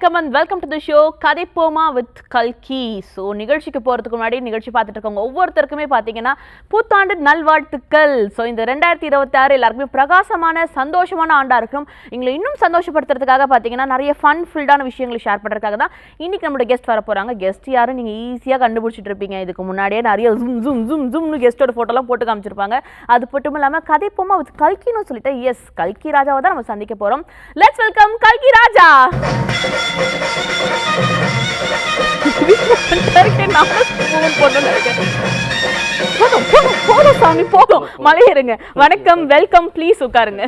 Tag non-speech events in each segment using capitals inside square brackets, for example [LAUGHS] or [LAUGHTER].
வணக்கம் and welcome to the show கதைப்போமா with கல்கி. So நிகழ்ச்சிக்கு போகிறதுக்கு முன்னாடி நிகழ்ச்சி பார்த்துட்டு இருக்கவங்க ஒவ்வொருத்தருக்குமே பார்த்தீங்கன்னா புத்தாண்டு நல்வாழ்த்துக்கள். ஸோ இந்த ரெண்டாயிரத்தி இருபத்தி ஆறு எல்லாருக்குமே பிரகாசமான சந்தோஷமான ஆண்டாக இருக்கணும் எங்களை இன்னும் சந்தோஷப்படுத்துறதுக்காக பார்த்தீங்கன்னா நிறைய ஃபன் ஃபில்டான விஷயங்களை ஷேர் பண்ணுறதுக்காக தான் இன்னைக்கு நம்மளோட கெஸ்ட் வர போகிறாங்க கெஸ்ட் யாரும் நீங்கள் ஈஸியாக கண்டுபிடிச்சிட்டு இருப்பீங்க. இதுக்கு முன்னாடியே நிறைய ஜூம் ஜூம் ஜூம் ஜூம்னு கெஸ்ட்டோட ஃபோட்டோலாம் போட்டு காமிச்சிருப்பாங்க. அது மட்டும் இல்லாமல் கதைப்போமா வித் கல்கின்னு சொல்லிட்டு எஸ் கல்கி ராஜாவை தான் நம்ம சந்திக்க போகிறோம் லெட்ஸ் வெல்கம் கல்கி ராஜா. இருக்கேன், நானும் இருக்கேன். போதும், போதும், போதும் சாமி போதும் மலையேறுங்க வணக்கம் வெல்கம் ப்ளீஸ் உட்காருங்க.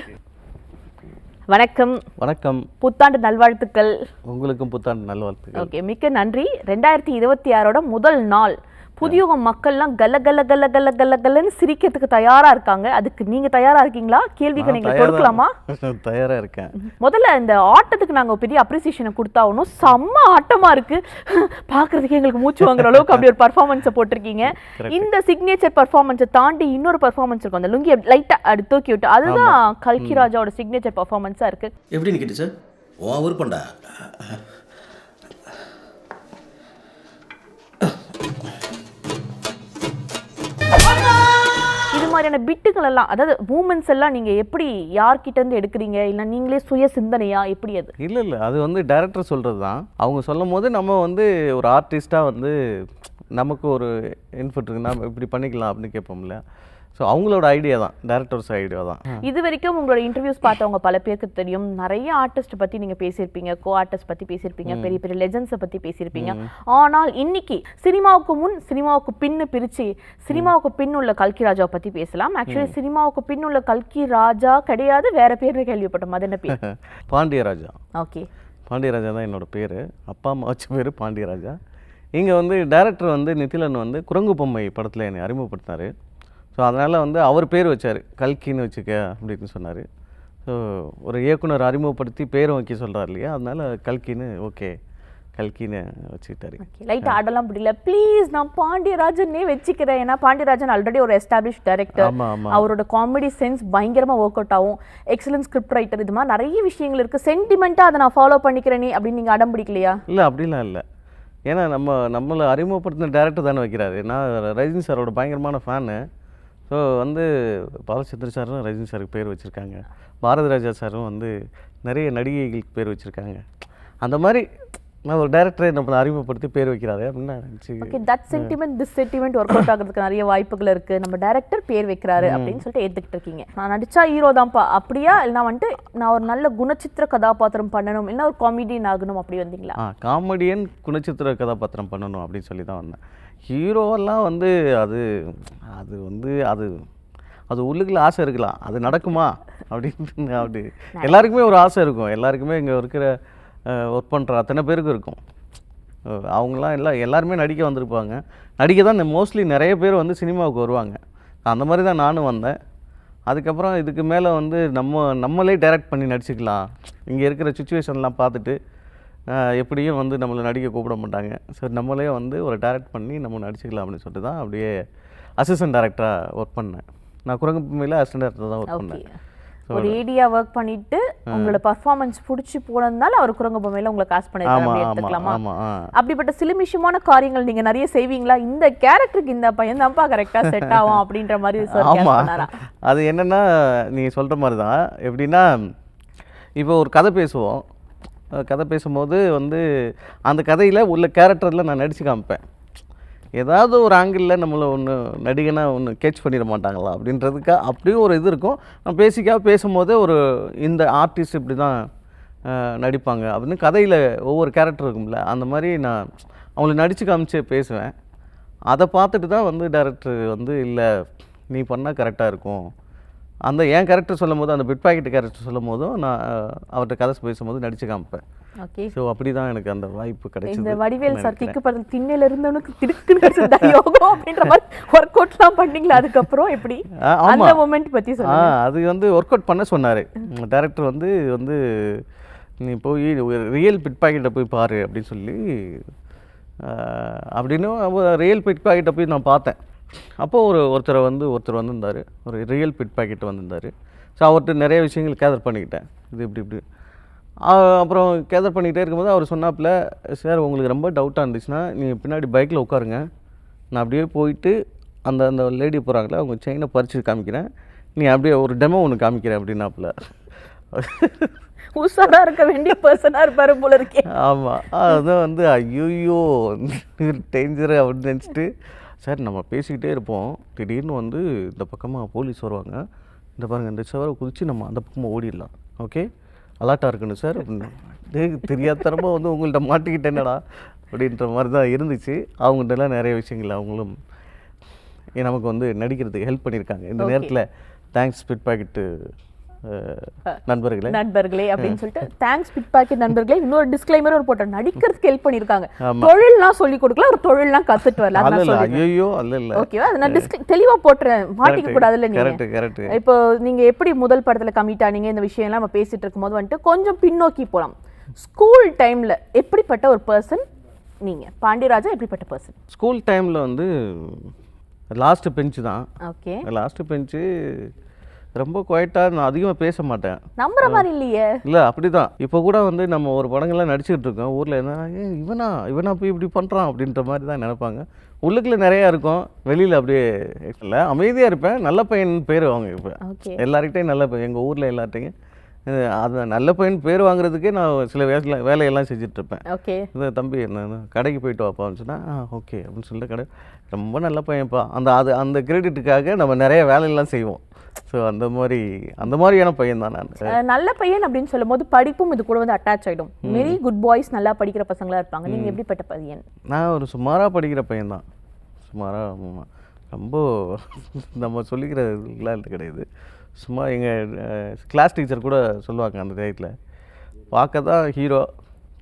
வணக்கம். வணக்கம். புத்தாண்டு நல்வாழ்த்துக்கள். உங்களுக்கும் புத்தாண்டு நல்வாழ்த்துக்கள். ஓகே மிக்க நன்றி. ரெண்டாயிரத்தி இருபத்தி ஆறோட முதல் நாள். புதியுக மக்கள்லாம் கல கல கல கல கல கலன்னு சிரிக்கிறதுக்கு தயாரா இருக்காங்க. அதுக்கு நீங்க தயாரா இருக்கீங்களா? கேள்விக்கு நீங்க கொடுக்கலாமா? [LAUGHS] தயாரா இருக்கேன். முதல்ல இந்த ஆட்டத்துக்கு நாங்க ஒரு பெரிய அப்ரிசியேஷனை கொடுத்தாகணும் செம்ம ஆட்டமா இருக்கு. [LAUGHS] பாக்குறதுக்கு எங்களுக்கு மூச்சு வாங்குற அளவுக்கு அப்படி ஒரு பர்ஃபார்மன்ஸை போட்டிருக்கீங்க. இந்த சிக்னேச்சர் பர்ஃபார்மன்ஸை தாண்டி இன்னொரு பர்ஃபார்மன்ஸ் இருக்கும். அந்த லுங்கி லைட்டா அப்படி தூக்கி விட்டு அதுதான் கல்கி ராஜாவோட சிக்னேச்சர் பர்ஃபார்மன்ஸா இருக்கு. எப்படி நிற்கிட்டு சார் உன் மாதிரியான பிட்டுகள் எல்லாம் அதாவது மூமெண்ட்ஸ் எல்லாம் நீங்க எப்படி யார்கிட்ட இருந்து எடுக்கிறீங்க? இல்ல நீங்களே சுய சிந்தனையா? எப்படி அது? இல்லை இல்லை. அது வந்து டைரக்டர் சொல்கிறது தான் அவங்க சொல்லும் போது நம்ம வந்து ஒரு ஆர்டிஸ்ட்டாக வந்து நமக்கு ஒரு இன்ஃபுட் இருக்கு. நம்ம இப்படி பண்ணிக்கலாம் அப்படின்னு கேட்போம்ல. ஸோ அவங்களோட ஐடியா தான். டைரக்டர்ஸ் ஐடியா தான். இது வரைக்கும் உங்களோட இன்டர்வியூஸ் பார்த்தவங்க பல பேருக்கு தெரியும். நிறைய ஆர்டிஸ்ட் பத்தி நீங்க பேசியிருப்பீங்க. கோ ஆர்டிஸ்ட் பத்தி பேசியிருப்பீங்க. பெரிய பெரிய லெஜண்ட்ஸை பத்தி பேசியிருப்பீங்க. ஆனால் இன்னைக்கு சினிமாவுக்கு முன் சினிமாவுக்கு பின்னு பிரிச்சு சினிமாவுக்கு பின் உள்ள கல்கி ராஜாவை பத்தி பேசலாம். ஆக்சுவலி சினிமாவுக்கு பின் உள்ள கல்கி ராஜா கிடையாது. வேற பேர்னு கேள்விப்பட்டோம். அது என்ன பேர். [LAUGHS] பாண்டியராஜா. ஓகே. பாண்டியராஜா தான் என்னோட பேர். அப்பா அம்மா வச்ச பேர் பாண்டியராஜா. இங்கே வந்து டைரக்டர் வந்து நிதிலன் வந்து குரங்கு பொம்மை படத்தில் என்னை அறிமுகப்படுத்தினார். ஸோ அதனால் வந்து அவர் பேர் வச்சார். கல்கின்னு வச்சுக்க அப்படின்னு சொன்னார். ஸோ ஒரு இயக்குனர் அறிமுகப்படுத்தி பேரும் வைக்க சொல்கிறார் இல்லையா? அதனால கல்கின்னு ஓகே. கல்கின்னு வச்சுக்கிட்டாரு. லைட் ஆடலாம் முடியல ப்ளீஸ் நான் பாண்டியராஜனே வச்சுக்கிறேன். ஏன்னா பாண்டியராஜன் ஆல்ரெடி ஒரு எஸ்டாப்ளிஷ் டைரக்டர் அவரோட காமெடி சென்ஸ் பயங்கரமா ஒர்க் அவுட் ஆகும். எக்ஸலன்ட் ஸ்கிரிப்ட் ரைட்டர் இது மாதிரி நிறைய விஷயங்கள் இருக்கு. சென்டிமெண்ட்டா அதை நான் ஃபாலோ பண்ணிக்கிறேனே அப்படின்னு நீங்க அடம் பிடிக்கலையா? இல்லை அப்படிலாம் இல்லை. ஏன்னா நம்ம நம்மளை அறிமுகப்படுத்தின டேரக்டர் தானே வைக்கிறாரு. நான் ரஜினி சாரோட பயங்கரமான ஃபேனு ஸோ வந்து பாலச்சந்திர சாரும் ரஜினி சாருக்கு பேர் வச்சுருக்காங்க. பாரதி ராஜா சாரும் வந்து நிறைய நடிகைகளுக்கு பேர் வச்சுருக்காங்க. அந்த மாதிரி நான் ஒரு டேரக்டரை நம்மளை அறிமுகப்படுத்தி பேர் வைக்கிறாரு அப்படின்னு நான் நினச்சி okay that sentiment this sentiment work out ஆகிறதுக்கு நிறைய வாய்ப்புகள் இருக்கு. நம்ம டைரக்டர் பேர் வைக்கிறாரு அப்படின்னு சொல்லிட்டு ஏத்துக்கிட்டு இருக்கீங்க. நான் நடிச்சா ஹீரோ தான்ப்பா. அப்படியா? இல்லைனா வந்துட்டு நான் ஒரு நல்ல குணச்சித்திர கதாபாத்திரம் பண்ணணும். இல்லை ஒரு காமெடியன் ஆகணும். அப்படி வந்தீங்களா? காமெடியன் குணச்சித்திர கதாபாத்திரம் பண்ணணும் அப்படின்னு சொல்லி தான் வந்தேன். ஹீரோவெல்லாம் வந்து அது அது வந்து அது அது உள்ளுக்குள்ள ஆசை இருக்கலாம். அது நடக்குமா? அப்படின்னு அப்படி. எல்லாருக்குமே ஒரு ஆசை இருக்கும். எல்லாருக்குமே இங்கே இருக்கிற ஒர்க் பண்ணுற அத்தனை பேருக்கும் இருக்கும். அவங்களாம் எல்லாம் எல்லாருமே நடிக்க வந்திருப்பாங்க. நடிக்க தான் மோஸ்ட்லி நிறைய பேர் வந்து சினிமாவுக்கு வருவாங்க. அந்த மாதிரி தான் நானும் வந்தேன். அதுக்கப்புறம் இதுக்கு மேலே வந்து நம்ம நம்மளே டைரக்ட் பண்ணி நடிச்சுக்கலாம். இங்கே இருக்கிற சுச்சுவேஷன்லாம் பார்த்துட்டு எப்படியும் வந்து நம்மளை நடிக்க கூப்பிட மாட்டாங்க. சரி நம்மளே வந்து ஒரு டைரக்ட் பண்ணி நம்ம நடிச்சுக்கலாம் அப்படின்னு சொல்லிட்டு தான் அப்படியே அசிஸ்டன்ட் டேரக்டராக ஒர்க் பண்ணேன். நான் குரங்கு பொம்மையில் அசிஸ்டன்ட் டேரக்டர் தான் ஒர்க் பண்ணேன். ஒரு ஏடியா ஒர்க் பண்ணிட்டு உங்களோட பர்ஃபார்மன்ஸ் பிடிச்சி போனதுனால அவர் குரங்க பொம்மையில உங்களை அப்படி ஆமாம் எடுத்துக்கலாமா? அப்படிப்பட்ட சிலுமிஷமான காரியங்கள் நீங்க நிறைய செய்வீங்களா? இந்த கேரக்டருக்கு இந்த பையன் தான்ப்பா கரெக்டா செட் ஆகும் அப்படின்ற மாதிரி பண்ணாரா? அது என்னென்னா நீங்கள் சொல்கிற மாதிரி தான். எப்படின்னா இப்போ ஒரு கதை பேசுவோம். கதை பேசும்போது வந்து அந்த கதையில் உள்ள கேரக்டரில் நான் நடித்து காமிப்பேன். ஏதாவது ஒரு ஆங்கிளில் நம்மளை ஒன்று நடிகனாக ஒன்று கேட்ச் பண்ணிட மாட்டாங்களா அப்படின்றதுக்காக அப்படியும் ஒரு இது இருக்கும். நான் பேசிக்காக பேசும்போதே ஒரு இந்த ஆர்டிஸ்ட் இப்படி தான் நடிப்பாங்க அப்படின்னு கதையில் ஒவ்வொரு கேரக்டர் இருக்கும்ல அந்த மாதிரி நான் அவங்களை நடித்து காமிச்சே பேசுவேன். அதை பார்த்துட்டு தான் வந்து டேரக்டர் வந்து இல்லை நீ பண்ணால் கரெக்டாக இருக்கும். அந்த என் கேரக்டர் சொல்லும் போது அந்த பிட் பாக்கெட் கேரக்டர் சொல்லும் போதும் நான் அவர்கிட்ட கதை பேசும்போது நடிச்சு காமிப்பேன். ஓகே. ஸோ அப்படி தான் எனக்கு அந்த வாய்ப்பு இந்த கிடைச்சது வடிவேல் சார் கிக்கு படத்தில் திண்ணையில இருந்தவனுக்கு திடுக்குன்னு யோகம் அப்படின்ற மாதிரி ஒர்க் அவுட்லாம் பண்ணீங்களா? அதுக்கப்புறம் எப்படி. அந்த மொமெண்ட் பத்தி ஆ சொல்லுங்க. அது வந்து ஒர்க் அவுட் பண்ண சொன்னார். டேரக்டர் வந்து வந்து நீ போய் ரியல் பிட் பாக்கெட்டை போய் பாரு அப்படின்னு சொல்லி அப்படின்னு ரியல் பிட் பாக்கெட்டை போய் நான் பார்த்தேன். அப்போது ஒரு ஒருத்தரை வந்து ஒருத்தர் வந்திருந்தார். ஒரு ரியல் பிட் பாக்கெட் வந்திருந்தார். ஸோ அவர்கிட்ட நிறைய விஷயங்கள் கேதர் பண்ணிக்கிட்டேன். இது இப்படி இப்படி. அப்புறம் கேதர் பண்ணிகிட்டே இருக்கும்போது அவர் சொன்னாப்புல சார் உங்களுக்கு ரொம்ப டவுட்டாக இருந்துச்சுன்னா நீங்கள் பின்னாடி பைக்கில் உட்காருங்க. நான் அப்படியே போயிட்டு அந்த அந்த லேடி போகிறாங்களே அவங்க செயினை பறித்து காமிக்கிறேன். நீ அப்படியே ஒரு டெமோ ஒன்று காமிக்கிறேன் அப்படின்னாப்புல. உஷாரா இருக்க வேண்டிய பர்சனா இருப்பாரு போல இருக்கே. ஆமாம் அதான் வந்து ஐயோயோ டேஞ்சரு அப்படின்னு நினச்சிட்டு சார் நம்ம பேசிக்கிட்டே இருப்போம். திடீர்னு வந்து இந்த பக்கமாக போலீஸ் வருவாங்க. இந்த பாருங்க இந்த சவரை குதிச்சு நம்ம அந்த பக்கமாக ஓடிடலாம். ஓகே? அலர்ட்டாக இருக்கணும் சார். அப்படின்னு டேய், தெரியாதனமா வந்து உங்கள்கிட்ட மாட்டிக்கிட்டேனடா அப்படின்ற மாதிரி தான் இருந்துச்சு. அவங்கள்ட்டலாம் நிறைய விஷயங்கள் அவங்களும் நமக்கு வந்து நடிக்கிறதுக்கு ஹெல்ப் பண்ணியிருக்காங்க. இந்த. நேரத்தில் தேங்க்ஸ் பிட் பாக்கெட்டு நண்பர்களே. நண்பர்களே அப்படின்னு சொல்லிட்டு தேங்க்ஸ் பிட் பாக்கெட் நண்பர்களே. இன்னொரு டிஸ்க்ளைமர் ஒரு போட்டேன். நடிக்கிறதுக்கு ஹெல்ப் பண்ணிருக்காங்க ஆமா. தொழில்லாம் சொல்லி கொடுக்கல ஒரு தொழில்லாம் கத்துட்டு வரல ஐயோ அல்ல இல்லை ஓகேவா அதை நான் டிஸ்க் தெளிவா போட்டுறேன். மாட்டிக்க கூடாதுல்ல நீங்க. கரெக்ட் இப்போ நீங்க எப்படி முதல் படத்துல கமிட் ஆனீங்க இந்த விஷயம் எல்லாம் நம்ம பேசிட்டு இருக்கும்போது வந்துட்டு கொஞ்சம் பின்னோக்கி போலாம். ஸ்கூல் டைம்ல எப்படிப்பட்ட ஒரு பர்சன் நீங்க? பாண்டியராஜா எப்படிப்பட்ட பர்சன் ஸ்கூல் டைமில் வந்து லாஸ்ட்டு பெஞ்சு தான். ஓகே லாஸ்ட்டு பெஞ்சு ரொம்ப குவைட்டாக நான் அதிகமாக பேச மாட்டேன். நம்புற மாதிரி இல்லையே. இல்லை அப்படி தான் இப்போ கூட வந்து நம்ம ஒரு படங்கள்லாம் நடிச்சுக்கிட்டு இருக்கோம். ஊரில் என்ன இவனா இவனா போய் இப்படி பண்ணுறான் அப்படின்ற மாதிரி தான் நினைப்பாங்க. உள்ளுக்குள்ள நிறையா இருக்கும். வெளியில் அப்படியே இல்லை அமைதியாக இருப்பேன். நல்ல பையன் பேர் வாங்க இப்போ. ஓகே. எல்லார்கிட்டையும் நல்ல பையன். எங்கள் ஊரில் எல்லார்ட்டையும். அது நல்ல பையன் பேர் வாங்குறதுக்கே நான் சில வேலை வேலையெல்லாம் செஞ்சுட்டு இருப்பேன். ஓகே. இந்த தம்பி என்ன கடைக்கு போயிட்டு வாப்பான்னு சொன்னால் ஆ ஓகே அப்படின்னு சொல்லிட்டு கடை. ரொம்ப நல்ல பையன்ப்பா. அந்த அது அந்த கிரெடிட்டுக்காக நம்ம நிறைய வேலையெல்லாம் செய்வோம். ஸோ அந்த மாதிரி அந்த மாதிரியான பையன் தான் நான் நல்ல பையன் அப்படின்னு சொல்லும்போது படிப்பும் இது கூட வந்து அட்டாச் ஆயிடும். வெரி குட் பாய்ஸ் நல்லா படிக்கிற பசங்களா இருப்பாங்க. நீங்க எப்படிப்பட்ட பையன்? நான் ஒரு சுமாராக படிக்கிற பையன் தான் சுமாராக ரொம்ப நம்ம சொல்லிக்கிறதுலாம் கிடையாது. சும்மா எங்கள் கிளாஸ் டீச்சர் கூட சொல்லுவாங்க அந்த டயத்தில் பார்க்க தான் ஹீரோ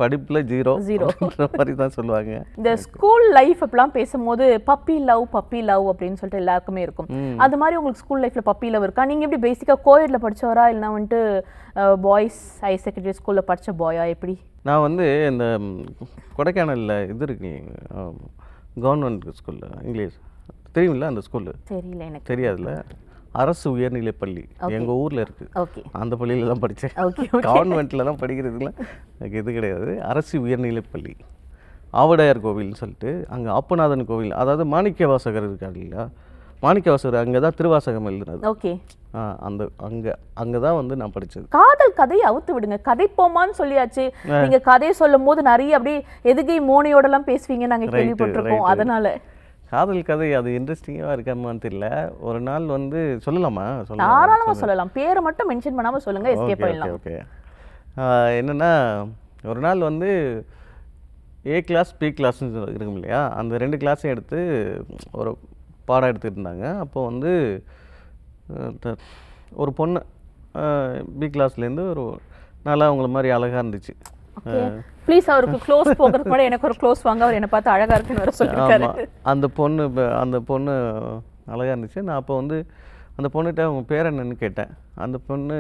படிப்பில் ஜீரோ. அப்படின்ற மாதிரி தான் சொல்லுவாங்க. இந்த ஸ்கூல் லைஃப் அப்படிலாம் பேசும்போது பப்பி லவ் பப்பி லவ் அப்படின்னு சொல்லிட்டு எல்லாருக்குமே இருக்கும். அது மாதிரி உங்களுக்கு ஸ்கூல் லைஃப்ல பப்பி லவ் இருக்கா? நீங்க எப்படி பேசிக்கா கோயட்ல படிச்சவரா? இல்லைன்னா வந்துட்டு பாய்ஸ் ஹையர் செகண்டரி ஸ்கூல்ல படிச்ச பாயா எப்படி? நான் வந்து இந்த கொடைக்கானலில் இது இருக்கு கவர்மெண்ட் ஸ்கூலில் இங்கிலீஷ். தெரியுமில்ல அந்த ஸ்கூலு தெரியல எனக்கு. தெரியாதுல்ல? அரசு உயர்நிலைப் பள்ளி. எங்கள் ஊரில் இருக்குது ஓகே அந்த பள்ளியில் தான் படித்தேன் ஓகே கவர்மெண்ட்லலாம் படிக்கிறதுக்குலாம் எனக்கு இது கிடையாது. அரசு உயர்நிலைப் பள்ளி. ஆவடையார் கோவில்னு சொல்லிட்டு அங்கே அப்பநாதன் கோவில் அதாவது மாணிக்க வாசகர் இருக்காரு இல்லையா? மாணிக்க வாசகர் அங்கே தான் திருவாசகம் எழுதுனது. ஓகே அந்த அங்கே அங்கே தான் வந்து நான் படித்தது காதல் கதையை அவுத்து விடுங்க. கதை போமான்னு சொல்லியாச்சு நீங்க கதையை சொல்லும் போது நிறைய அப்படியே எதுகை மோனையோட எல்லாம் பேசுவீங்க நாங்க கேள்விப்பட்டிருக்கோம். அதனால. காதல் கதை அது இன்ட்ரெஸ்டிங்காக இருக்காமான்னு தெரியல. ஒரு நாள் வந்து சொல்லலாமா? தாராளமா சொல்லலாம். பேரை மட்டும் மென்ஷன் பண்ணாம சொல்லுங்க எஸ்கேப் ஓகே ஓகே என்னென்னா ஒரு நாள் வந்து ஏ கிளாஸ் பி கிளாஸ்னு இருக்கும் இல்லையா? அந்த ரெண்டு கிளாஸையும் எடுத்து ஒரு பாடம் எடுத்துட்டு இருந்தாங்க. அப்போ வந்து ஒரு பொண்ணு பி கிளாஸ்லேருந்து ஒரு நல்லா அவங்கள மாதிரி அழகாக இருந்துச்சு. ப்ளீஸ் அவருக்கு க்ளோஸ் போகிறதுக்கு முன்னாடி எனக்கு ஒரு க்ளோஸ் வாங்க. அவர் என்ன பார்த்து அழகா இருக்குன்னு வர சொல்லிருக்காரு ஆமாம் அந்த பொண்ணு அந்த பொண்ணு அழகாக இருந்துச்சு. நான் அப்போ வந்து அந்த பொண்ணுகிட்ட அவங்க பேர் என்னன்னு கேட்டேன். அந்த பொண்ணு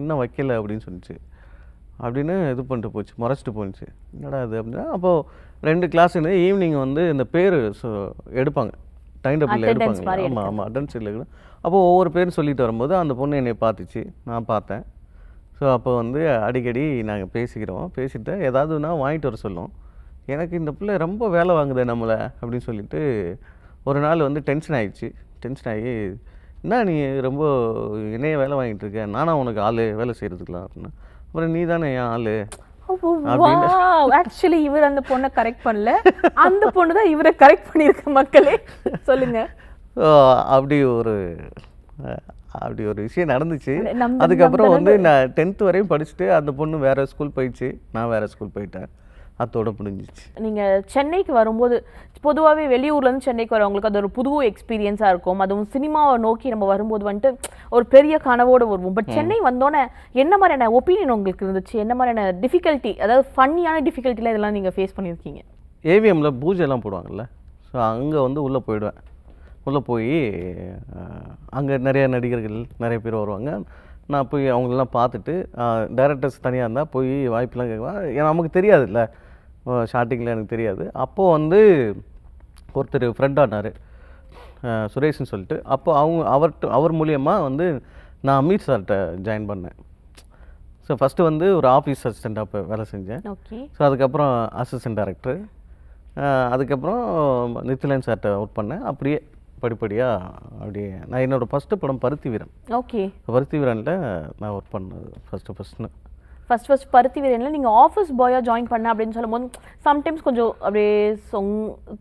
இன்னும் வைக்கல அப்படின்னு சொன்னிச்சு அப்படின்னு இது பண்ணிட்டு போச்சு. முறைச்சிட்டு போணுச்சு என்னடா இது அப்படின்னா அப்போது ரெண்டு கிளாஸுன்னு ஈவினிங் வந்து இந்த பேர் எடுப்பாங்க. டைம் Attendance எடுப்பாங்க. ஆமாம் ஆமாம் அட்டன்ஸ் எடுக்கணும். அப்போ ஒவ்வொரு பேரும் சொல்லிட்டு வரும்போது அந்த பொண்ணு என்னை பார்த்துச்சு. நான் பார்த்தேன். ஸோ அப்போ வந்து அடிக்கடி நாங்கள் பேசிக்கிறோம். பேசிட்டு ஏதாவதுனா வாங்கிட்டு வர சொல்லும். எனக்கு இந்த பிள்ளை ரொம்ப வேலை வாங்குதே நம்மளை அப்படின்னு சொல்லிட்டு ஒரு நாள் வந்து டென்ஷன் ஆயிடுச்சு. டென்ஷன் ஆகி என்ன நீ ரொம்ப என்னைய வேலை வாங்கிட்டு இருக்க? நானா உனக்கு ஆள் வேலை செய்கிறதுக்கலாம் அப்படின்னா. அப்புறம் நீ தானே என் ஆள்? ஆக்சுவலி இவர் அந்த பொண்ணை கரெக்ட் பண்ணல. அந்த பொண்ணு தான் இவரை கரெக்ட் பண்ணியிருக்க மக்களே. சொல்லுங்க. [LAUGHS] அப்படி ஒரு அப்படி ஒரு விஷயம் நடந்துச்சு. அதுக்கப்புறம் வந்து நான் டென்த் வரையும் படிச்சுட்டு அந்த பொண்ணு வேற ஸ்கூல் போயிடுச்சு. நான் வேற ஸ்கூல் போயிட்டேன். அதோட முடிஞ்சிச்சு. நீங்க சென்னைக்கு வரும்போது பொதுவாகவே வெளியூர்ல இருந்து சென்னைக்கு வரவங்களுக்கு அது ஒரு புது எக்ஸ்பீரியன்ஸா இருக்கும். அதுவும் சினிமாவை நோக்கி நம்ம வரும்போது வந்துட்டு ஒரு பெரிய கனவோட வருவோம். பட் சென்னை வந்தோடனே என்ன மாதிரியான ஒப்பீனியன் உங்களுக்கு இருந்துச்சு? என்ன மாதிரியான டிஃபிகல்ட்டி அதாவது ஃபன்னியான டிஃபிகல்ட்டிலாம் இதெல்லாம் நீங்க ஃபேஸ் பண்ணியிருக்கீங்க? ஏவிஎம்ல பூஜைலாம் போடுவாங்கல்ல. ஸோ அங்கே வந்து உள்ளே போயிடுவேன். உள்ளே போய் அங்கே நிறைய நடிகர்கள் நிறைய பேர் வருவாங்க. நான் போய் அவங்களெல்லாம் பார்த்துட்டு டேரக்டர்ஸ் தனியாக இருந்தால் போய் வாய்ப்பெலாம் கேட்குவேன் ஏன்னா நமக்கு தெரியாதுல்ல. ஸ்டார்டிங்கில் எனக்கு தெரியாது. அப்போது வந்து ஒருத்தர் ஃப்ரெண்ட் ஆனார். சுரேஷ்னு சொல்லிட்டு. அப்போ அவங்க அவர்கிட்ட அவர் மூலியமாக வந்து நான் அமீர் சார்கிட்ட ஜாயின் பண்ணேன். ஸோ ஃபஸ்ட்டு வந்து ஒரு ஆஃபீஸ் அசிஸ்டண்ட்டாக இப்போ வேலை செஞ்சேன். ஓகே ஸோ அதுக்கப்புறம் அசிஸ்டன்ட் டைரக்டர் அதுக்கப்புறம் நித்திலன் சார்கிட்ட ஒர்க் பண்ணேன். அப்படியே படிப்படியாக அப்படியே நான் என்னோடய ஃபஸ்ட்டு படம் பருத்தி வீரன் ஓகே. பருத்தி வீரனில் நான் ஒர்க் பண்ணது ஃபஸ்ட்டு ஃபஸ்ட்டு ஃபர்ஸ்ட் ஃபர்ஸ்ட் பருத்தி வீரனில் நீங்கள் ஆஃபீஸ் பாயாக ஜாயின் பண்ண அப்படின்னு சொல்லும்போது சம்டைம்ஸ் கொஞ்சம் அப்படியே சொங்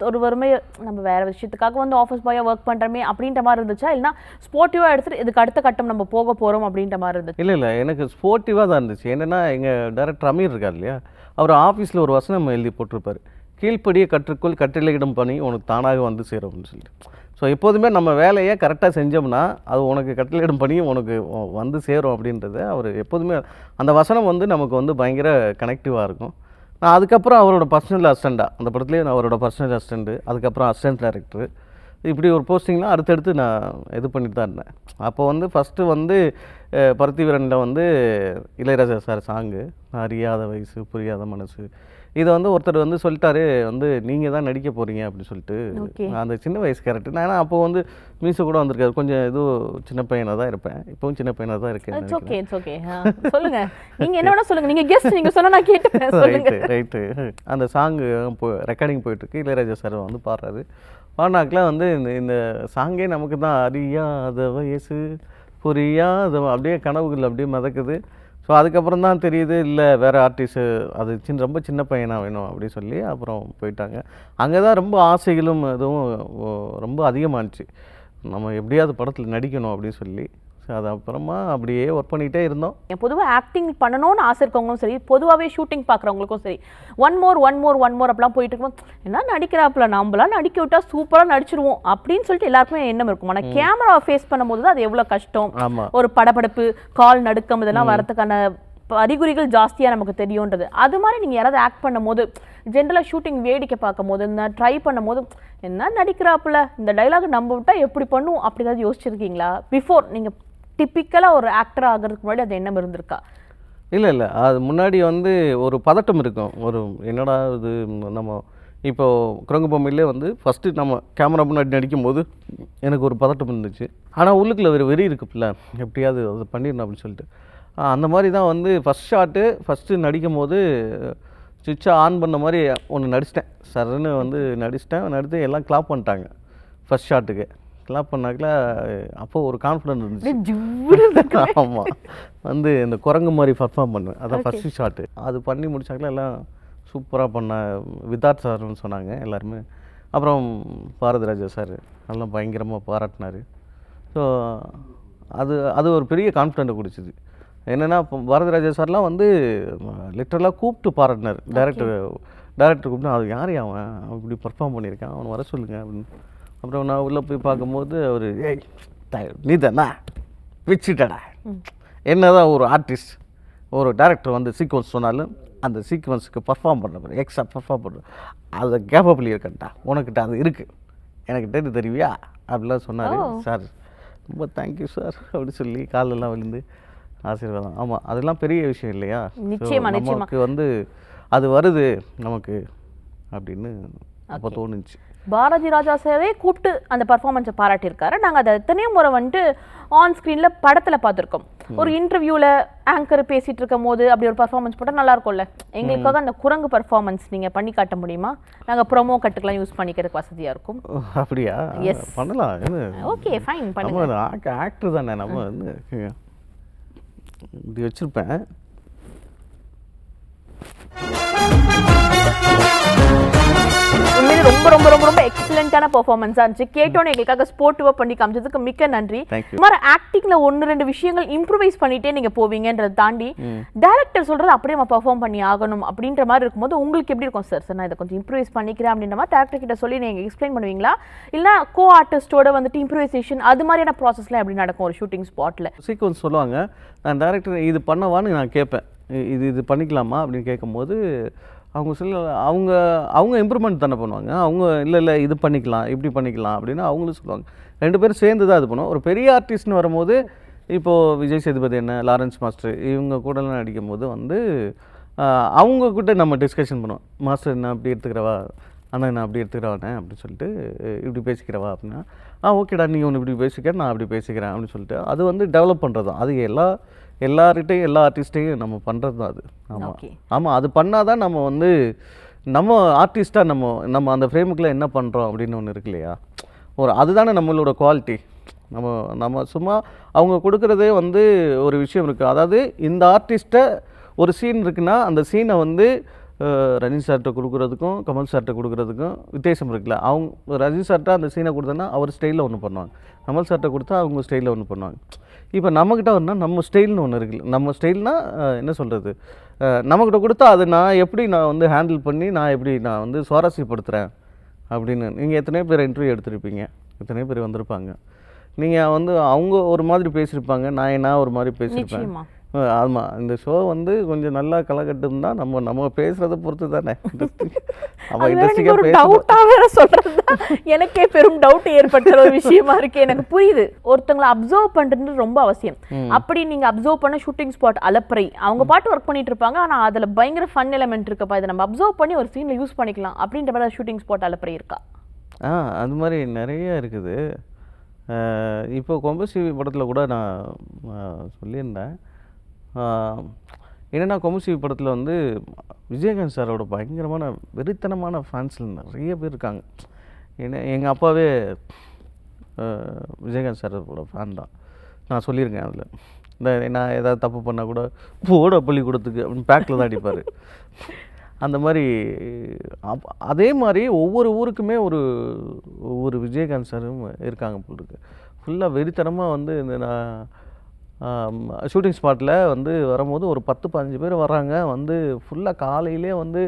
ஒரு வறுமை நம்ம வேற விஷயத்துக்காக வந்து ஆஃபீஸ் பாயாக ஒர்க் பண்ணுறமே அப்படின்ற மாதிரி இருந்துச்சா? இல்லைனா ஸ்போர்ட்டிவாக எடுத்துட்டு இதுக்கு அடுத்த கட்டம் நம்ம போக போகிறோம் அப்படின்ற மாதிரி இருந்துச்சு? இல்லை இல்லை எனக்கு ஸ்போர்ட்டிவாக தான் இருந்துச்சு. என்னென்னா எங்கள் டைரக்டர் அமீர் இருக்கார் இல்லையா? அவர் ஆஃபீஸில் ஒரு வசனம் எழுதி போட்டிருப்பார். கீழ்ப்படியே கற்றுக்கொள் கட்டளையிடும் பணி உனக்கு தானாக வந்து சேரும் அப்படின்னு சொல்லிட்டு. ஸோ எப்போதுமே நம்ம வேலையை கரெக்டாக செஞ்சோம்னா அது உனக்கு கட்டளையிடும் பணியும் உனக்கு வந்து சேரும் அப்படின்றத அவர் எப்போதுமே அந்த வசனம் வந்து நமக்கு வந்து பயங்கர கனெக்டிவாக இருக்கும். நான் அதுக்கப்புறம் அவரோட பர்சனல் அசிஸ்டண்ட்டாக அந்த படத்துலேயே நான் அவரோட பர்சனல் அசிஸ்டண்ட்டு அதுக்கப்புறம் அசிஸ்டன்ட் டேரக்டர் இப்படி ஒரு போஸ்டிங்லாம் அடுத்தடுத்து நான் இது பண்ணிட்டு தான் இருந்தேன். அப்போ வந்து ஃபஸ்ட்டு வந்து பருத்திவீரனில் பருத்தி வீரனில் வந்து இளையராஜா சார் சாங்கு அறியாத வயசு புரியாத மனசு இதை வந்து ஒருத்தர் வந்து சொல்லிட்டாரு வந்து நீங்கள் தான் நடிக்க போகிறீங்க அப்படின்னு சொல்லிட்டு. அந்த சின்ன வயசு கேரக்டர் நான் ஏன்னா அப்போ வந்து மீசை கூட வந்திருக்காரு கொஞ்சம் இது சின்ன பையனாக தான் இருப்பேன். இப்போவும் சின்ன பையனாக தான் இருக்கேன் இட்ஸ் ஓகே இட்ஸ் ஓகே சொல்லுங்க. நீங்க என்ன வேணா சொல்லுங்க. நீங்க கெஸ்ட் நீங்க சொன்னா நான் கேட்டுப்பேன். ரைட்டு ரைட்டு அந்த சாங்கு போ ரெக்கார்டிங் போயிட்டுருக்கு. இளையராஜா சார் வந்து பாடுறாரு. பாடினாக்கெலாம் வந்து இந்த இந்த சாங்கே நமக்கு தான் அறியாத வயசு புரியாத அப்படியே கனவுகள் அப்படியே மிதக்குது. ஸோ அதுக்கப்புறம் தான் தெரியுது இல்லை வேறு ஆர்டிஸ்ட்டு அது சின்ன ரொம்ப சின்ன பையனாக வேணும் அப்படின்னு சொல்லி அப்புறம் போயிட்டாங்க. அங்கே தான் ரொம்ப ஆசைகளும் இதுவும் ரொம்ப அதிகமானுச்சு நம்ம எப்படியாவது படத்தில் நடிக்கணும் அப்படின்னு சொல்லி. ஸோ அது அப்புறமா அப்படியே ஒர்க் பண்ணிகிட்டே இருந்தோம். பொதுவாக ஆக்டிங் பண்ணணும்னு ஆசை இருக்கவங்களும் சரி பொதுவாகவே ஷூட்டிங் பார்க்குறவங்களுக்கும் சரி one more one more one more அப்படிலாம் போயிட்டு இருக்கும்போது என்ன நடிக்கிறாப்புல? நம்மளாம் நடிக்க விட்டா சூப்பராக நடிச்சிருவோம் அப்படின்னு சொல்லிட்டு எல்லாருக்குமே எண்ணம் இருக்கும். ஆனால் கேமரா ஃபேஸ் பண்ணும்போது தான் அது எவ்வளோ கஷ்டம்? ஒரு படபடப்பு கால் நடுக்கம் இதெல்லாம் வரதுக்கான அறிகுறிகள் ஜாஸ்தியாக நமக்கு தெரியுன்றது. அது மாதிரி நீங்கள் யாராவது ஆக்ட் பண்ணும்போது ஜென்ரலாக ஷூட்டிங் வேடிக்கை பார்க்கும் போது இந்த ட்ரை பண்ணும்போது என்ன நடிக்கிறாப்புல? இந்த டைலாக் நம்ப விட்டா எப்படி பண்ணும் அப்படி ஏதாவது யோசிச்சிருக்கீங்களா? பிஃபோர் நீங்கள் டிப்பிக்கலாக ஒரு ஆக்டர் ஆகிறதுக்கு முன்னாடி அது எண்ணம் இருந்திருக்கா? இல்லை இல்லை. அது முன்னாடி வந்து ஒரு பதட்டம் இருக்கும். ஒரு என்னடா இது நம்ம இப்போது குரங்கு பொம்மையிலே வந்து ஃபஸ்ட்டு நம்ம கேமரா முன்னாடி நடிக்கும் போது எனக்கு ஒரு பதட்டம் இருந்துச்சு. ஆனால் உள்ளுக்குள்ள ஒரு வெறி இருக்குல்ல எப்படியாவது அதை பண்ணிடணும் அப்படின்னு சொல்லிட்டு. அந்த மாதிரி தான் வந்து ஃபஸ்ட் ஷாட்டு ஃபஸ்ட்டு நடிக்கும் போது சுவிட்சை ஆன் பண்ண மாதிரி ஒன்று நடிச்சிட்டேன். சரன்னு வந்து நடிச்சிட்டேன். நடித்து எல்லாம் கிளாப் பண்ணிட்டாங்க. ஃபஸ்ட் ஷாட்டுக்கு கிளாப் பண்ணாக்கல அப்போ ஒரு கான்ஃபிடென்ட் இருந்துச்சு. [LAUGHS] ஆமாம் வந்து இந்த குரங்கு மாதிரி பர்ஃபார்ம் பண்ணுவேன் அதான் ஃபஸ்ட்டு ஷாட்டு அது பண்ணி முடிச்சாக்கல எல்லாம் சூப்பராக பண்ண விதார்த் சார்னு சொன்னாங்க எல்லாருமே. அப்புறம் பாரதிராஜா சார் நல்லா பயங்கரமாக பாராட்டினார். ஸோ அது அது ஒரு பெரிய கான்ஃபிடென்ட்டை கொடுத்துது என்னென்னா இப்போ பாரதிராஜா சார்லாம் வந்து லிட்டரலாக கூப்பிட்டு பாராட்டினார். டேரக்டர் டேரக்டர் கூப்பிட்டு அது யார் அவன்? இப்படி பர்ஃபார்ம் பண்ணியிருக்கான். அவனை வர சொல்லுங்க. அப்படின்னு. அப்புறம் நான் உள்ளே போய் பார்க்கும்போது அவர் ஏய் நீ தானா வச்சுட்டடா என்னதான் ஒரு ஆர்டிஸ்ட் ஒரு டேரக்டர் வந்து சீக்வன்ஸ் சொன்னாலும் அந்த சீக்வன்ஸுக்கு பர்ஃபார்ம் பண்ண எக்ஸ்ட்ரா பர்ஃபார்ம் பண்ண அது கேப்பபிள் இருக்கட்டா உனக்கிட்ட அது இருக்குது எனக்கு தெரிஞ்சு தெரிவியா? அப்படிலாம் சொன்னார். சார் ரொம்ப தேங்க்யூ சார். அப்படி சொல்லி காலெல்லாம் விழுந்து ஆசீர்வாதம். ஆமாம் அதெல்லாம் பெரிய விஷயம் இல்லையா. நமக்கு வந்து அது வருது நமக்கு அப்படின்னு அப்போ தோணுச்சு. பாரதி ராஜா சாரே கூப்பிட்டு அந்த பர்ஃபார்மன்ஸை பாராட்டியிருக்காரு. நாங்கள் அதை எத்தனையோ முறை வந்துட்டு ஆன் ஸ்க்ரீனில் படத்தில் பார்த்துருக்கோம். ஒரு இன்டர்வியூவில் ஆங்கர் பேசிட்டு இருக்கும் போது அப்படி ஒரு பர்ஃபார்மன்ஸ் போட்டால் நல்லா இருக்கும்ல. எங்களுக்காக அந்த குரங்கு பர்ஃபார்மன்ஸ் நீங்கள் பண்ணி காட்ட முடியுமா? நாங்கள் ப்ரோமோ கட்டுக்கெல்லாம் யூஸ் பண்ணிக்கிறதுக்கு வசதியாக இருக்கும். அப்படியா? Yes. பண்ணலாம். ஓகே ஃபைன் பண்ணுங்க. ஆக்டர் தானே. நம்ம வந்து இப்படி வச்சுருப்பேன். உண்மையிலே ரொம்ப ரொம்ப ரொம்ப ரொம்ப எக்ஸலண்ட்டான பெர்ஃபார்மன்ஸாக இருந்துச்சு. கேட்டோன்னே எங்களுக்காக ஸ்போர்ட்டிவாக பண்ணி காமிச்சதுக்கு மிக்க நன்றி. மாதிரி ஆக்டிங்ல ஒன்று ரெண்டு விஷயங்கள் இம்ப்ரூவைஸ் பண்ணிட்டே நீங்க போவீங்கன்றதை தாண்டி டேரக்டர் சொல்றது அப்படியே நம்ம பெர்ஃபார்ம் பண்ணி ஆகணும் அப்படின்ற மாதிரி இருக்கும்போது உங்களுக்கு எப்படி இருக்கும்? சார் சார் நான் இதை கொஞ்சம் இம்ப்ரூவைஸ் பண்ணிக்கிறேன் அப்படின்ற மாதிரி டேரக்டர் கிட்ட சொல்லி நீங்க எக்ஸ்பிளைன் பண்ணுவீங்களா? இல்ல கோ ஆர்டிஸ்டோட வந்துட்டு இம்ப்ரூவைசேஷன் அது மாதிரியான ப்ராசஸ்லாம் எப்படி நடக்கும் ஒரு ஷூட்டிங் ஸ்பாட்ல சீக்வன்ஸ் சொல்லுவாங்க. நான் டேரக்டர் இது பண்ணவான்னு நான் கேட்பேன். இது இது பண்ணிக்கலாமா? அப்படின்னு கேட்கும்போது அவங்க சொல்ல அவங்க அவங்க இம்ப்ரூவ்மெண்ட் தானே பண்ணுவாங்க. அவங்க இல்லை இல்லை இது பண்ணிக்கலாம் இப்படி பண்ணிக்கலாம் அப்படின்னு அவங்களும் சொல்லுவாங்க. ரெண்டு பேரும் சேர்ந்து தான் இது பண்ணுவோம். ஒரு பெரிய ஆர்டிஸ்ட்னு வரும்போது இப்போது விஜய் சேதுபதி என்ன லாரன்ஸ் மாஸ்டர் இவங்க கூடலாம் நடிக்கும் போது வந்து அவங்க கிட்ட நம்ம டிஸ்கஷன் பண்ணுவோம். மாஸ்டர் என்ன அப்படி எடுத்துக்கிறவா? அண்ணா நான் அப்படி எடுத்துக்கிறவானே அப்படின்னு சொல்லிட்டு இப்படி பேசிக்கிறவா? அப்படின்னா ஆ ஓகேடா நீ ஒன்று இப்படி பேசிக்க நான் அப்படி பேசிக்கிறேன் அப்படின்னு சொல்லிட்டு அது வந்து டெவலப் பண்ணுறது தான் அது எல்லா எல்லார்கிட்டையும் எல்லா ஆர்டிஸ்ட்டையும் நம்ம பண்ணுறது தான் அது. ஆமாம். ஆமாம் அது பண்ணாதான் நம்ம வந்து நம்ம ஆர்டிஸ்ட்டாக நம்ம நம்ம அந்த ஃப்ரேமுக்குள்ளே என்ன பண்ணுறோம் அப்படின்னு ஒன்று இருக்கு இல்லையா? ஒரு அதுதானே நம்மளோட குவாலிட்டி நம்ம நம்ம சும்மா அவங்க கொடுக்குறதே வந்து ஒரு விஷயம் இருக்குது அதாவது இந்த ஆர்டிஸ்ட்டை ஒரு சீன் இருக்குன்னா அந்த சீனை வந்து ரஜினி சார்கிட்ட கொடுக்குறதுக்கும் கமல் சார்கிட்ட கொடுக்குறதுக்கும் வித்தியாசம் இருக்குல்ல. அவங்க ரஜினி சார்கிட்ட அந்த சீனை கொடுத்தோன்னா அவர் ஸ்டைலில் ஒன்று பண்ணுவாங்க. கமல் சார்கிட்ட கொடுத்தா அவங்க ஸ்டைலில் ஒன்று பண்ணுவாங்க. இப்போ நம்மக்கிட்ட வரணும்னா நம்ம ஸ்டைல்னு ஒன்று இருக்குல்ல. நம்ம ஸ்டைல்னால் என்ன சொல்கிறது நம்மக்கிட்ட கொடுத்தா அது நான் எப்படி நான் வந்து ஹேண்டில் பண்ணி நான் எப்படி நான் வந்து சுவாரஸ்யப்படுத்துகிறேன் அப்படின்னு. நீங்கள் எத்தனையோ பேர் இன்டர்வியூ எடுத்திருப்பீங்க. எத்தனையோ பேர் வந்திருப்பாங்க. நீங்கள் வந்து அவங்க ஒரு மாதிரி பேசியிருப்பாங்க நான் என்ன ஒரு மாதிரி பேசியிருப்பேன். ஆமாம் இந்த ஷோ வந்து கொஞ்சம் நல்லா கலக்கட்டும் தான் நம்ம நம்ம பேசுகிறத பொறுத்து தானே நம்ம அது வேற நீங்க இன்ட்ரெஸ்டிங்காக ஒரு பேசணும். டவுட்டா வேற சொல்றது எனக்கே பெரும் டவுட் ஏற்பட்ட ஒரு விஷயமா இருக்கு. எனக்கு புரியுது. ஒருத்தங்களை அப்சர்வ் பண்றது ரொம்ப அவசியம். அப்படி நீங்க அப்சர்வ் பண்ண ஷூட்டிங் ஸ்பாட் அலப்பறை. அவங்க பாட்டு ஒர்க் பண்ணிட்டு இருப்பாங்க. ஆனா அதுல பயங்கர ஃபன் எலமெண்ட் இருக்குப்பா இதை நம்ம அப்சர்வ் பண்ணி ஒரு சீன்ல யூஸ் பண்ணிக்கலாம். அப்படின்ற மாதிரி ஷூட்டிங் ஸ்பாட் அலப்பறை இருக்கா? ஆ அது மாதிரி நிறைய இருக்குது. இப்போ கொம்பசிவி படத்தில் கூட நான் சொல்லியிருந்தேன். என்னன்னா கொம்பசிவி படத்தில் வந்து விஜயகாந்த் சாரோட பயங்கரமான வெறித்தனமான ஃபேன்ஸில் நிறைய பேர் இருக்காங்க. ஏன்னா எங்கள் அப்பாவே விஜயகாந்த் சாரோட ஃபேன் தான். நான் சொல்லியிருக்கேன் அதில். இந்த நான் ஏதாவது தப்பு பண்ணால் கூட போட பள்ளிக்கூடத்துக்கு அப்படின்னு பேக்கில் தான் அடிப்பார். அந்த மாதிரி அப் அதே மாதிரி ஒவ்வொரு ஊருக்குமே ஒரு ஒவ்வொரு விஜயகாந்த் சாரும் இருக்காங்க போல் இருக்கு. ஃபுல்லாக வெறித்தனமாக வந்து இந்த நான் ஷூட்டிங் ஸ்பாட்டில் வந்து வரும்போது ஒரு பத்து பதினஞ்சு பேர் வராங்க வந்து ஃபுல்லாக காலையிலே வந்து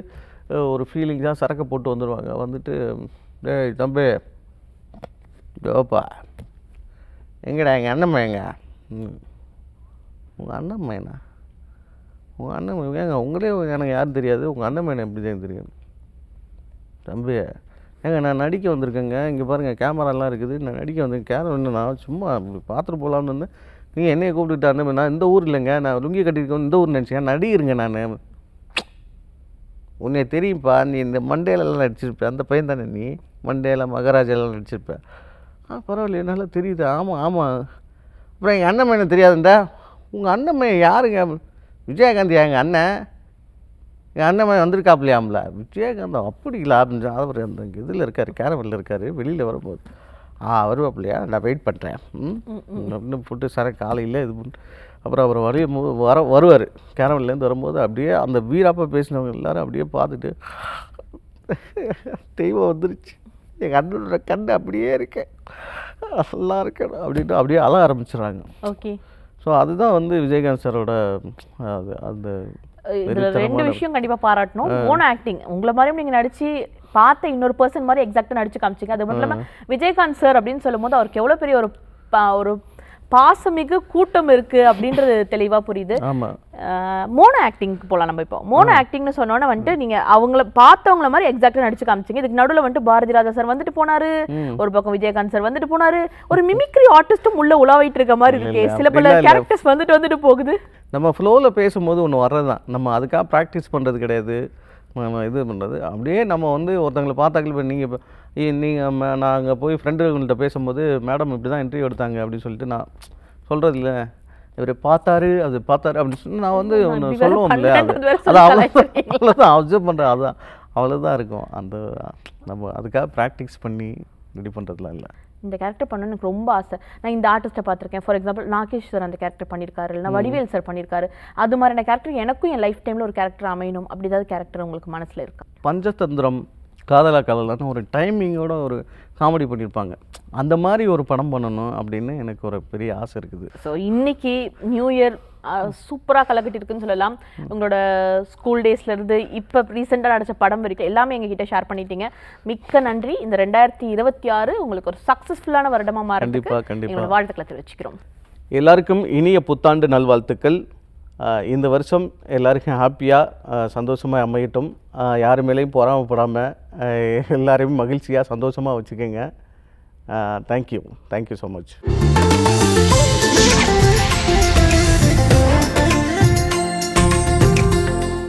ஒரு ஒரு தான் சரக்கு போட்டு வந்துடுவாங்க வந்துட்டு டேய் தம்பி ஜோப்பா எங்கடா எங்கள் அண்ணம்மா எங்க? உங்கள் அண்ணன் பையனா உங்கள் அண்ணன் ஏங்க உங்களே எனக்கு யாரும் தெரியாது. உங்கள் அண்ணன் பையனை எப்படி தான் தெரியும்? தம்பி ஏங்க நான் நடிக்க வந்திருக்கேங்க. இங்கே பாருங்கள் கேமராலாம் இருக்குது. நான் நடிக்க வந்திருக்கேன். கேமரா நான் சும்மா பார்த்துட்டு போகலான்னு வந்தேன் நீங்கள் என்னையை கூப்பிட்டுட்டு அண்ணன் நான் இந்த ஊர் இல்லைங்க நான் லுங்கி கட்டியிருக்கேன் இந்த ஊர் நினச்சேன் நடிகருங்க நான். உன்னை தெரியும்ப்பா நீ இந்த மண்டேலெல்லாம் நடிச்சிருப்பேன் அந்த பையன் தானே நீ? மண்டேல மகாராஜாலாம் நடிச்சிருப்பேன் ஆ பரவாயில்ல என்னால் தெரியுது. ஆமாம் ஆமாம் அப்புறம் எங்கள் அண்ணன் பையனை தெரியாதுண்டா? உங்கள் அண்ணன் யாருங்க? விஜயகாந்த் எங்கள் அண்ணன்? என் அண்ணன் பையன் வந்திருக்காப்லையாம்ல? அப்படி அப்படிங்களா? அப்படின்னு அவர் அந்த இதில் இருக்கார் கேரவலில் இருக்கார் வெளியில் வரும்போது. ஆ வருவாப்லையா நான் வெயிட் பண்ணுறேன் ம்? அப்படின்னு போட்டு சர காலையில் இது பண்ணிட்டு அப்புறம் அவர் வரையும் வர வருவார். கேரவல்லேருந்து வரும்போது அப்படியே அந்த வீராப்பா பேசினவங்க எல்லாரும் அப்படியே பார்த்துட்டு தெய்வம் வந்துருச்சு. எங்கள் அண்ணனோட கண் அப்படியே இருக்கேன் நல்லா இருக்கணும் அப்படின்ட்டு அப்படியே அழ ஆரம்பிச்சிடுறாங்க. ஓகே. ஸோ அதுதான் வந்து விஜயகாந்த் சாரோட அது அந்த இதுல ரெண்டு விஷயம் கண்டிப்பா பாராட்டணும். ஓன் ஆக்டிங் உங்களை மாதிரியும் நீங்க நடிச்சு பார்த்த இன்னொரு பர்சன் மாதிரி எக்ஸாக்டா நடிச்சு காமிச்சீங்க. அது மட்டும் இல்லாம விஜயகாந்த் சார் அப்படின்னு சொல்லும்போது அவருக்கு எவ்வளவு பெரிய ஒரு ஒரு பாசமிகு கூட்டம் இருக்கு அப்படின்றது தெளிவா புரியுது. மோனோ ஆக்டிங்க்கு போலாம் நம்ம இப்போ. மோனோ ஆக்டிங்னு சொன்னோன்னே வந்துட்டு நீங்க அவங்கள பார்த்தவங்கள மாதிரி எக்ஸாக்டா நடிச்சு காமிச்சீங்க. இதுக்கு நடுவுல வந்துட்டு பாரதி ராஜா சார் வந்துட்டு போனாரு. ஒரு பக்கம் விஜயகாந்த் சார் வந்துட்டு போனாரு. ஒரு மிமிக்ரி ஆர்டிஸ்டும் உள்ள உலாவிட்டு இருக்க மாதிரி இருக்கே. சில பல. கேரக்டர்ஸ் வந்துட்டு வந்துட்டு போகுது. நம்ம ஃப்ளோவில் பேசும்போது ஒன்று வர்றது தான் நம்ம அதுக்காக ப்ராக்டிஸ் பண்ணுறது கிடையாது. நம்ம இது பண்ணுறது அப்படியே நம்ம வந்து ஒருத்தங்களை பார்த்தாக்கள் இப்போ நீங்கள் இப்போ நீங்கள் நாங்கள் போய் ஃப்ரெண்டுகள்கிட்ட பேசும்போது மேடம் இப்படி தான் இன்டர்வியூ எடுத்தாங்க அப்படின்னு சொல்லிட்டு நான் சொல்கிறது இல்லை இவர் பார்த்தாரு அது பார்த்தாரு அப்படின்னு சொல்லி நான் வந்து ஒன்று சொல்லுவோம் இல்லையா அது அவ்வளோ. அவ்வளோதான் அப்சர்வ் பண்ணுறது அதான். அவ்வளோதான் இருக்கும். அந்த நம்ம அதுக்காக ப்ராக்டிஸ் பண்ணி ரெடி பண்ணுறதுலாம் இல்லை. இந்த கேரக்டர் பண்ண எனக்கு ரொம்ப ஆசை. நான் இந்த ஆர்டிஸ்ட்டை பார்த்திருக்கேன். ஃபார் எக்ஸாம்பிள் நாகேஷ் சார் அந்த கேரக்டர் பண்ணியிருக்காரு இல்லைனா வடிவேல் சார் பண்ணியிருக்காரு அது மாதிரியான கேரக்டர் எனக்கும் என் லைஃப் டைமில் ஒரு கேரக்டர் அமையணும். அப்படி ஏதாவது கேரக்டர் உங்களுக்கு மனசுல இருக்கா? பஞ்சதந்திரம் காதலா காதலான்னு ஒரு டைமிங்கோட ஒரு காமெடி பண்ணியிருப்பாங்க அந்த மாதிரி ஒரு படம் பண்ணணும் அப்படின்னு எனக்கு ஒரு பெரிய ஆசை இருக்குது. ஸோ இன்னைக்கு நியூ இயர் சூப்பராக கலக்கிட்டு இருக்குன்னு சொல்லலாம். உங்களோட ஸ்கூல் டேஸ்ல இருந்து இப்போ ரீசெண்டாக நடிச்ச படம் வரைக்கும் எல்லாமே எங்ககிட்ட ஷேர் பண்ணிட்டீங்க. மிக்க நன்றி. இந்த ரெண்டாயிரத்தி இருபத்தி ஆறு உங்களுக்கு ஒரு சக்ஸஸ்ஃபுல்லான வருடமா மாறதுக்கு கண்டிப்பா, கண்டிப்பா. எங்களோட வாழ்த்துக்களை தெரிவிச்சுக்கிறோம். எல்லாருக்கும் இனிய புத்தாண்டு நல்வாழ்த்துக்கள். இந்த வருஷம் எல்லாருக்கும் ஹாப்பியாக சந்தோஷமாக அமையட்டும். ஆஹ் யார் மேலேயும் பொறாமப்படாமல் எல்லாரையும் மகிழ்ச்சியாக சந்தோஷமாக வச்சுக்கோங்க. Thank you thank you so much